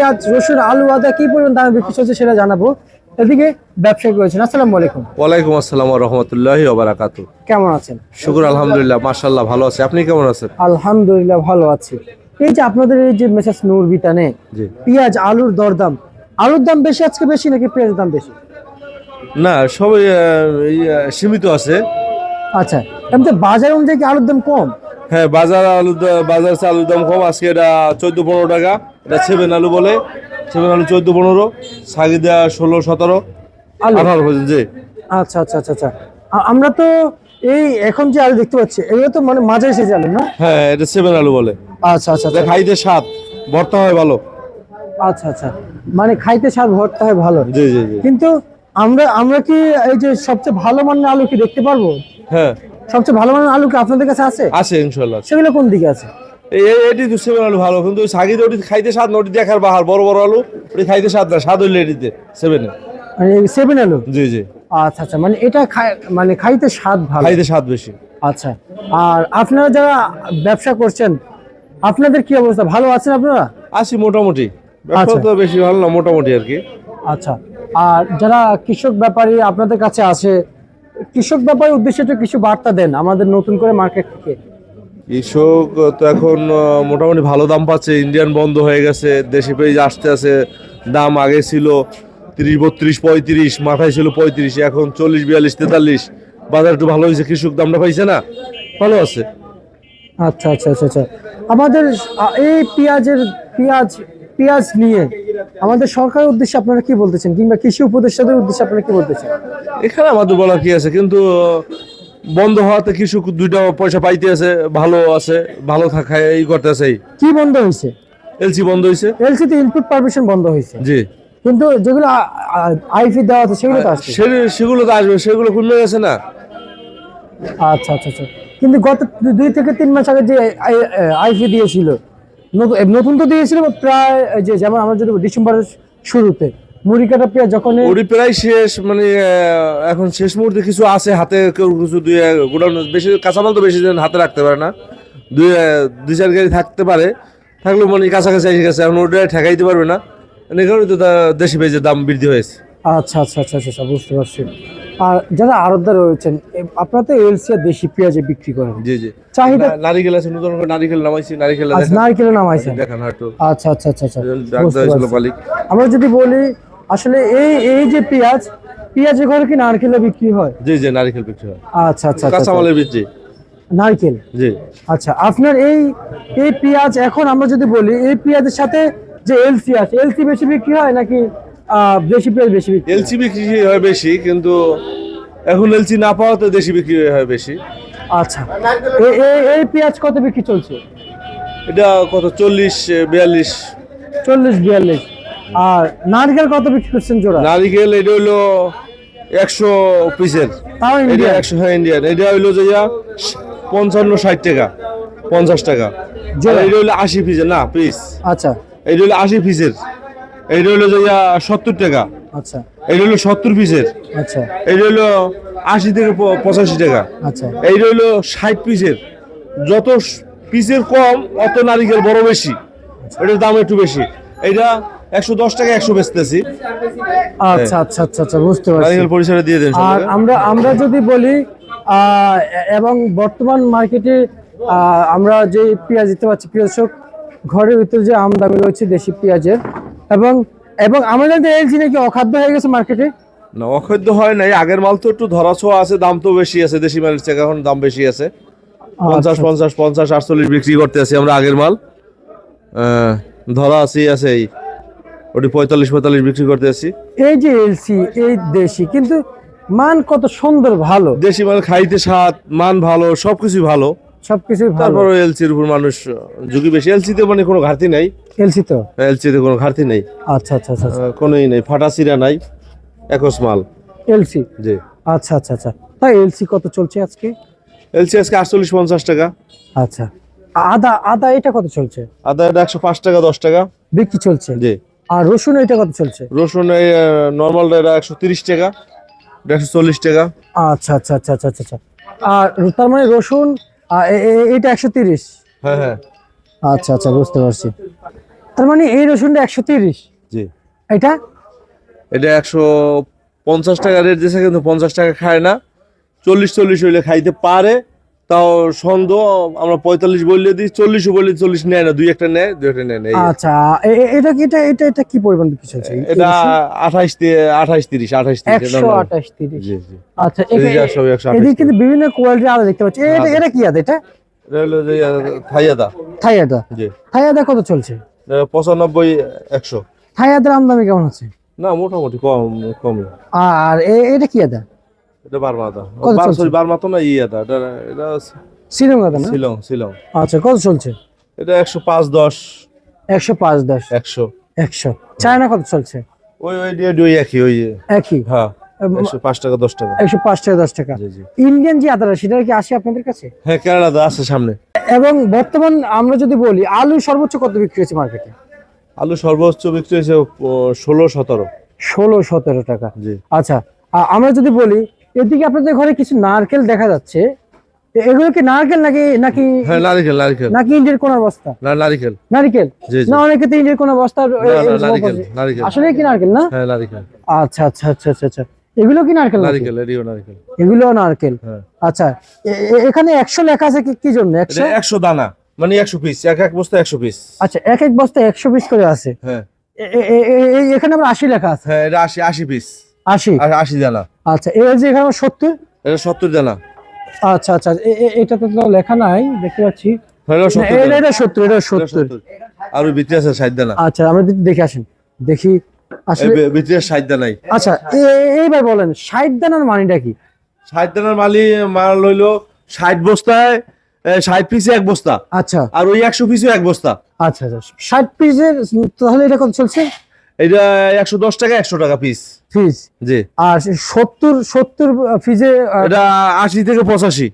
পেঁয়াজ রসুন আলু আদা কি পরিমাণ দামে বিক্রি চলছে সেটা জানাব। এদিকে ব্যবসায়িক রয়েছেন। আসসালামু আলাইকুম। ওয়ালাইকুম আসসালাম রহমতুল্লাহি ওবারাকাত কেমন আছেন? শুকুর আলহামদুলিল্লাহ মাশাল্লাহ ভালো আছে। আপনি কেমন আছেন? আলহামদুলিল্লাহ ভালো আছি। এই যে আপনাদের এই যে মেসাজ নূর বিতানে পেঁয়াজ আলুর দরদাম আলুর দাম বেশি আজকে বেশি নাকি পেঁয়াজের দাম বেশি? না সবাই সীমিত আছে। আচ্ছা এমনি বাজার অনুযায়ী আলুর দাম কম? হ্যাঁ বাজার আলু বাজার আলুর দাম কম। আজকে এটা চোদ্দ পনেরো টাকা। এটা সেভেন আলু বলে। সেভেন আলু চোদ্দ পনেরো সাগিদা ষোলো সতেরো আঠারো পর্যন্ত জি। আচ্ছা আচ্ছা আচ্ছা আচ্ছা। আমরা তো এই এখন যে আলু দেখতে পাচ্ছি এগুলো তো মানে মাঝারি সাইজ আলু না? হ্যাঁ এটা সেভেন আলু বলে। আচ্ছা আচ্ছা আচ্ছা। খাইতে স্বাদ ভর্তা হয় ভালো। আচ্ছা আচ্ছা। মানে খাইতে স্বাদ ভরতে হয় ভালো। জি জি জি। কিন্তু আমরা আমরা কি এই যে সবচেয়ে ভালো মানের আলু কি দেখতে পারব? হ্যাঁ। সবচেয়ে ভালো মানের আলু কি আপনাদের কাছে আছে? আছে ইনশাল্লাহ। সেগুলো কোন দিকে আছে? এটি তো সেভেন আলু ভালো কিন্তু সাগিদ ওটি খাইতে স্বাদ না ওটি দেখার বাহার বড় বড় আলু ওটি খাইতে স্বাদ না স্বাদ হইলে এটিতে সেভেনে। সেভেন আলু? জি জি। আচ্ছা আচ্ছা মানে এটা মানে খাইতে স্বাদ ভালো। খাইতে স্বাদ বেশি। আচ্ছা আর আপনারা যারা ব্যবসা করছেন আপনাদের কি অবস্থা ভালো আছেন আপনারা? আছি মোটামুটি ব্যবসা আচ্ছা। তো বেশি ভালো না মোটামুটি আর কি। আচ্ছা আর যারা কৃষক ব্যাপারী আপনাদের কাছে আসে কৃষক ব্যাপারী উদ্দেশ্যে কিছু বার্তা দেন আমাদের নতুন করে মার্কেট থেকে। কৃষক তো এখন মোটামুটি ভালো দাম পাচ্ছে। ইন্ডিয়ান বন্ধ হয়ে গেছে দেশি পেঁয়াজ আসতে আসে দাম আগে ছিল তিরিশ বত্রিশ পঁয়ত্রিশ মাথায় ছিল পঁয়ত্রিশ এখন চল্লিশ বিয়াল্লিশ তেতাল্লিশ। বাজার একটু ভালো হয়েছে কৃষক দামটা পাইছে না? ভালো আছে। আচ্ছা আচ্ছা আচ্ছা আচ্ছা। আমাদের এই পেঁয়াজের পেঁয়াজ পেঁয়াজ নিয়ে আমাদের সরকারের উদ্দেশ্যে আপনারা কি বলতেছেন? কিংবা কৃষি উপদেষ্টাদের উদ্দেশ্যে আপনারা কি বলতেছেন? এখানে আমাদের বলা কি আছে? কিন্তু বন্ধ হওয়াতে কৃষক দুইটা পয়সা পাইতে আছে ভালো আছে ভালো থাকা এই করতে আছে কি বন্ধ হয়েছে এলসি বন্ধ হয়েছে এলসিতে ইনপুট পারমিশন বন্ধ হয়েছে জি। কিন্তু যেগুলো আইফি দেওয়া আছে সেগুলো তো আসছে সেগুলো তো আসবে সেগুলো কমে গেছে না। আচ্ছা আচ্ছা আচ্ছা। কিন্তু গত দুই থেকে তিন মাস আগে যে আইফি দিয়েছিল নতুন তো দিয়েছিল প্রায় যে যেমন আমরা যদি ডিসেম্বরের শুরুতে। মুড়ি কাটা পেঁয়াজ যখন ওটি প্রায় শেষ মানে এখন শেষ মুহূর্তে কিছু আছে হাতে কেউ কিছু দুই গোডাউন বেশি কাঁচামাল তো বেশি দিন হাতে রাখতে পারে না। দুই দুই চার গাড়ি থাকতে পারে। থাকলেও মানে কাছাকাছি এসে গেছে এখন ওটা ঠেকাইতে পারবে না। এই কারণে তো দেশি পেঁয়াজের দাম বৃদ্ধি হয়েছে। আচ্ছা আচ্ছা আচ্ছা আচ্ছা আচ্ছা, বুঝতে পারছি। আর যারা আড়তদার রয়েছেন আপনারা তো এলসি দেশি পেঁয়াজে বিক্রি করেন। জি জি। চাহিদা নারিকেল আছে নতুন করে নারিকেল নামাইছি নারিকেল আজ নারকেলের নামাইছেন। দেখান হাটু আচ্ছা আচ্ছা আচ্ছা আচ্ছা আমরা যদি বলি আসলে এই এই যে পেঁয়াজ পেঁয়াজের ঘরে কি নারকেলে বিক্রি হয়? জি জি নারকেল বিক্রি হয়। আচ্ছা আচ্ছা আচ্ছা, আচ্ছা। কাঁচামালের বৃদ্ধি নারকেল? জি। আচ্ছা আপনার এই এই পেঁয়াজ এখন আমরা যদি বলি এই পেঁয়াজের সাথে যে এলসি আছে এলসি বেশি বিক্রি হয় নাকি দেশি পেঁয়াজ বেশি বিক্রি এলসি বিক্রি হয় বেশি কিন্তু এখন এলসি না পাওয়া তো দেশি বিক্রি হয় বেশি। আচ্ছা এই- এই- এই পেঁয়াজ কত বিক্রি চলছে? এটা কত? চল্লিশ বিয়াল্লিশ। চল্লিশ বিয়াল্লিশ। আর নারকেল কত বিক্রি করছেন জোড়া? নারিকেল এটা হইল একশো পিসের। তাও ইন্ডিয়া একশো হ্যাঁ ইন্ডিয়ান এটা হইল যে পঞ্চান্ন ষাট টাকা পঞ্চাশ টাকা। এটা হইল আশি পিসের না পিস। আচ্ছা। এটা হইল আশি পিসের। এইটা হইল যে সত্তর টাকা। আচ্ছা। এইটা হইল সত্তর পিসের। আচ্ছা। এইটা হইল আশি থেকে পঁচাশি টাকা। আচ্ছা। এইটা হইল ষাট পিসের। যত পিসের কম অত নারিকেল বড় বেশি। এটার দাম একটু বেশি। এইটা একশো দশ টাকা একশো বেচতেছি। আচ্ছা আচ্ছা আচ্ছা আচ্ছা বুঝতে পারছি। নারিকেল পরিসরে দিয়ে দেন আর আমরা আমরা যদি বলি এবং বর্তমান মার্কেটে আমরা যে পেঁয়াজ দিতে পারছি কৃষক ঘরের ভিতরে যে আমদানি রয়েছে দেশি পেঁয়াজের এবং এবং আমাদের এলজি নাকি অখাদ্য হয়ে গেছে মার্কেটে? না অখাদ্য হয় নাই। আগের মাল তো একটু ধরা ছোঁয়া আছে দাম তো বেশি আছে দেশি মালের থেকে এখন দাম বেশি আছে। পঞ্চাশ আচ্ছা, পঞ্চাশ পঞ্চাশ আটচল্লিশ বিক্রি করতে আছি আমরা আগের মাল। ধরা আছে আছে ওটি পঁয়তাল্লিশ পঁয়তাল্লিশ বিক্রি করতে আছি এই যে এলসি এই দেশি কিন্তু মান কত সুন্দর ভালো। দেশি মাল খাইতে স্বাদ মান ভালো সবকিছু ভালো। সবকিছুই ভালো। তারপর এলসির উপর মানুষ ঝুঁকি বেশি। এলসিতে মানে কোনো ঘাটতি নাই। এলসি তো? এলসিতে কোনো ঘাটতি নেই। আচ্ছা আচ্ছা আচ্ছা আহ, কোনোই নেই। ফাটা সিরা নাই। একস মাল। এলসি জি। আচ্ছা আচ্ছা আচ্ছা। তাই এলসি কত চলছে আজকে? এলসি আজকে আটচল্লিশ পঞ্চাশ টাকা। আচ্ছা। আদা আদা এটা কত চলছে? আদা এটা একশো পাঁচ টাকা দশ টাকা। বিক্রি চলছে? জি। আর রসুন এটা কত চলছে? রসুন এই নর্মালটা এটা একশো তিরিশ টাকা একশো চল্লিশ টাকা। আচ্ছা আচ্ছা আচ্ছা আচ্ছা আচ্ছা আচ্ছা। আর তার মানে রসুন এটা একশো তিরিশ? হ্যাঁ হ্যাঁ। আচ্ছা আচ্ছা বুঝতে পারছি। তার মানে এই রসুনটা একশো তিরিশ? জি। এটা? এটা একশো পঞ্চাশ টাকা রেট দিয়েছে কিন্তু পঞ্চাশ টাকা খায় না। চল্লিশ চল্লিশ হইলে খাইতে পারে। তাও সন্দেহ আমরা পঁয়তাল্লিশ বললে দিই চল্লিশও বললে চল্লিশ নেয় না দুই একটা নেয় দুই একটা নেয় আচ্ছা এটা কি- এটা এটা এটা কি পরিমাণ এই- এই এটা রসুন? আঠাইশ আঠাইশ তিরিশ আঠাইশ তিরিশ আঠাশ তিরিশ। আচ্ছা এদিকে আঠাশ কিন্তু বিভিন্ন কোয়ালিটির আদা দেখতে পাচ্ছি। এটা এটা কি আদা এটা? এটা হলো যে থাই আদা জি। থাই আদা কত চলছে? পঁচানব্বই একশো। থাই আদার আমদানি কেমন আছে? না মোটামুটি কম কম আর এটা কি আদা? এটা বারমা আদা কত বার চলছে? সরি বারমা না ই আদা এটা এটা আদা না? শিলং শিলং। আচ্ছা কত চলছে? এটা একশো পাঁচ দশ। একশো পাঁচ দশ। একশো। একশো। চায়না কত চলছে? ওই ওই একই ওই একই? হ্যাঁ পাঁচ টাকা দশ টাকা। একশো পাঁচ টাকা দশ টাকা। ইন্ডিয়ান যে আদাটা সেটা কি আসে আপনাদের কাছে? হ্যাঁ আছে সামনে। এবং বর্তমান আমরা যদি বলি আলু সর্বোচ্চ কত বিক্রি হচ্ছে মার্কেটে আলু সর্বোচ্চ বিক্রি হয়েছে ষোলো সতেরো। ষোলো সতেরো টাকা। জি। আচ্ছা আমরা যদি বলি এদিকে আপনাদের ঘরে কিছু নারকেল দেখা যাচ্ছে। এগুলো কি নারকেল নাকি নাকি হ্যাঁ নারিকেল নারিকেল। নাকি ইন্ডিয়ার কোন বস্তা? না নারিকেল। নারকেল? জি জি। না অনেকে তো ইন্ডিয়ার কোন বস্তা না, না, নারিকেল নারিকেল। আসলে কি নারকেল না? হ্যাঁ নারিকেল। আচ্ছা আচ্ছা আচ্ছা আচ্ছা আচ্ছা। এগুলো কি নারকেল? নারিকেল এটিও নারিকেল। এগুলো নারকেল। হ্যাঁ। আচ্ছা এখানে একশো লেখা আছে কি- কি জন্য? একশো? এটা একশো দানা। মানে একশো পিস এক এক বস্তা একশো পিস আচ্ছা এক এক বস্তা একশো পিস করে আছে। হ্যাঁ। এখানে আবার আশি লেখা আছে। হ্যাঁ এটা আশি আশি পিস আশি? আশি দানা। আচ্ছা এই যে এখানে সত্তর? এটা সত্তর দানা। আচ্ছা আচ্ছা এ- এ- এটাতে তো লেখা নাই দেখতে পাচ্ছি। এটা সত্তর এটা সত্তর এটা এটা। আর ভিতরে আছে ষাট দানা। আচ্ছা আমরা দেখে আসেন। দেখি আসলে ভিতরে ষাট দানাই আচ্ছা এইবার বলেন ষাট দানার মানিটা কি? ষাট দানার মালি মাল লইলো ষাট বস্তায় ষাট পিসে এক বস্তা। আচ্ছা। আর ওই একশো পিসে এক বস্তা। আচ্ছা আচ্ছা ষাট পিসের তাহলে এটা কত চলছে? এটা একশো দশ টাকা একশো টাকা পিস ফিজ জি। আর সত্তর সত্তর ফিজে এটা আশি থেকে পঁচাশি।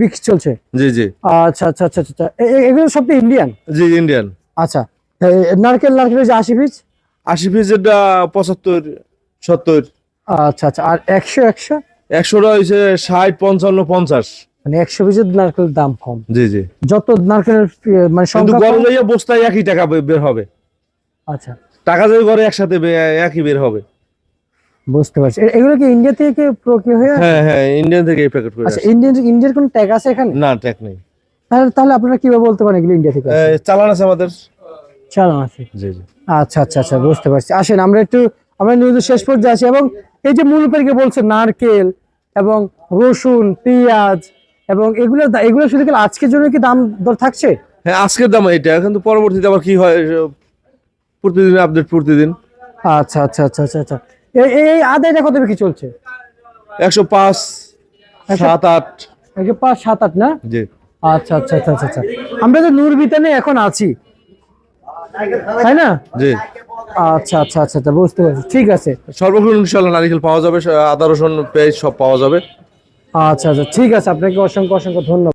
বিক্রি চলছে? জি জি। আচ্ছা আচ্ছা আচ্ছা আচ্ছা। এগুলো সব তো ইন্ডিয়ান জি ইন্ডিয়ান আচ্ছা। নারকেল নারকেলের যে আশি পিস আশি পিসেরটা পঁচাত্তর সত্তর। আচ্ছা আচ্ছা। আর একশো একশো? একশোটা হয়েছে ষাট পঞ্চান্ন পঞ্চাশ। মানে একশো পিসের নারকেলের দাম কম। জি জি। যত নারকেলের মানে গড়ে বস্তায় একই টাকা বের হবে। আচ্ছা। টাকা যদি ঘরে একসাথে একই বের হবে। বুঝতে পারছি। এগুলো কি ইন্ডিয়া থেকে প্রক্রিয়া হয়ে হ্যাঁ হ্যাঁ ইন্ডিয়ান থেকে প্যাকেট করে আচ্ছা ইন্ডিয়ান ইন্ডিয়ার কোন ট্যাগ আছে এখানে? না ট্যাক নেই। তাহলে তাহলে আপনারা কীভাবে বলতে পারেন এগুলো ইন্ডিয়া থেকে চালান আছে আমাদের। চালান আছে। জি জি। আচ্ছা আচ্ছা আচ্ছা বুঝতে পারছি। আসেন আমরা একটু আমরা নিউজ শেষ পর্যায়ে আছি এবং এই যে মূল উপারিকে বলছে নারকেল এবং রসুন পেঁয়াজ এবং এগুলো এগুলো শুধু কি আজকের জন্য কি দাম দর থাকছে? হ্যাঁ আজকের দাম এটা কিন্তু পরবর্তীতে আবার কি হয় প্রতিদিন আপডেট প্রতিদিন আচ্ছা আচ্ছা আচ্ছা আচ্ছা আচ্ছা এই আদায়টা কত বিক্রি চলছে একশো পাঁচ একশো- সাত আট একে পাঁচ সাত আট না জি আচ্ছা আচ্ছা আচ্ছা আচ্ছা আচ্ছা আমরা তো নূর বিতানে এখন আছি তাই না জি আচ্ছা আচ্ছা আচ্ছা আচ্ছা বুঝতে পারছি ঠিক আছে সর্বক্ষণ ইনশাল্লাহ নারিকেল পাওয়া যাবে আদা রসুন পেঁয়াজ সব পাওয়া যাবে আচ্ছা আচ্ছা ঠিক আছে আপনাকে অসংখ্য অসংখ্য ধন্যবাদ